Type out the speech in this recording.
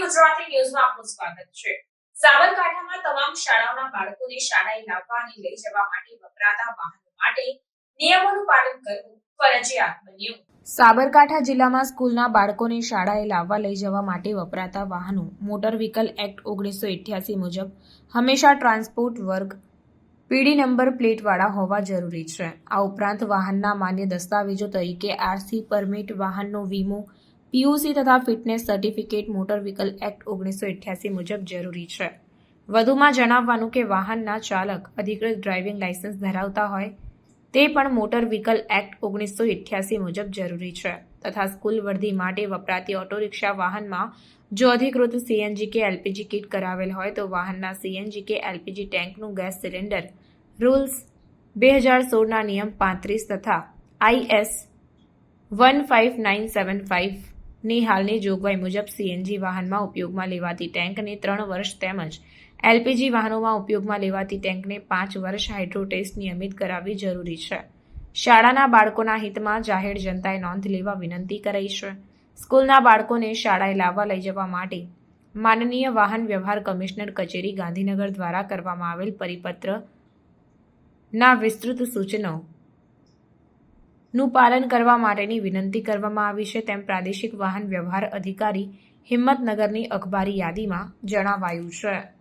ન્યૂઝમાં આપનું સ્વાગત છે. સાબરકાંઠામાં તમામ શાળાઓના બાળકોને શાળાએ લાવવા અને લઈ જવા માટે વપરાતા વાહનો માટે નિયમોનું પાલન કરવું ફરજિયાત બન્યું. સાબરકાંઠા જિલ્લામાં સ્કૂલના બાળકોને શાળાએ લાવવા લઈ જવા માટે વપરાતા વાહનો મોટર વ્હીકલ એક્ટ ઓગણીસો એઠ્યાસી મુજબ હંમેશા ટ્રાન્સપોર્ટ વર્ગ પીડી નંબર પ્લેટવાળા હોવા જરૂરી છે. આ ઉપરાંત વાહનના માન્ય દસ્તાવેજો તરીકે આરસી પરમિટ, વાહનનો વીમો પીયુસી તથા fitness certificate motor vehicle act ઓગણીસો ઇઠ્યાસી મુજબ જરૂરી છે. વધુમાં જણાવવાનું કે વાહનના ચાલક અધિકૃત ડ્રાઇવિંગ લાયસન્સ ધરાવતા હોય તે પણ મોટર વ્હીકલ એક્ટ ઓગણીસો ઇઠ્યાસી મુજબ જરૂરી છે તથા સ્કૂલ વર્ધી માટે વપરાતી ઓટો રિક્ષા વાહનમાં જો અધિકૃત સીએનજી કે એલપીજી કિટ કરાવેલ હોય તો વાહનના સીએનજી કે એલપીજી ટેન્કનું ગેસ સિલિન્ડર, રૂલ્સ બે હજાર સોળના નિયમ પાંત્રીસ તથા IS one five nine seven ફાઇવની હાલની જોગવાઈ મુજબ સીએનજી વાહનમાં ઉપયોગમાં લેવાતી ટેન્કને ત્રણ વર્ષ તેમજ એલપીજી વાહનોમાં ઉપયોગમાં લેવાતી ટેન્કને પાંચ વર્ષ હાઇડ્રો ટેસ્ટ નિયમિત કરાવવી જરૂરી છે. શાળાના બાળકોના હિતમાં જાહેર જનતાએ નોંધ લેવા વિનંતી કરાઈ છે. સ્કૂલના બાળકોને શાળાએ લાવવા લઈ જવા માટે માનનીય વાહન વ્યવહાર કમિશનર કચેરી ગાંધીનગર દ્વારા કરવામાં આવેલ પરિપત્ર ના વિસ્તૃત સૂચનો નું પાલન કરવા માટેની વિનંતી કરવામાં આવી છે. તેમ પ્રાદેશિક વાહન વ્યવહાર અધિકારી હિંમતનગરની અખબારી યાદીમાં જણાવાયું છે.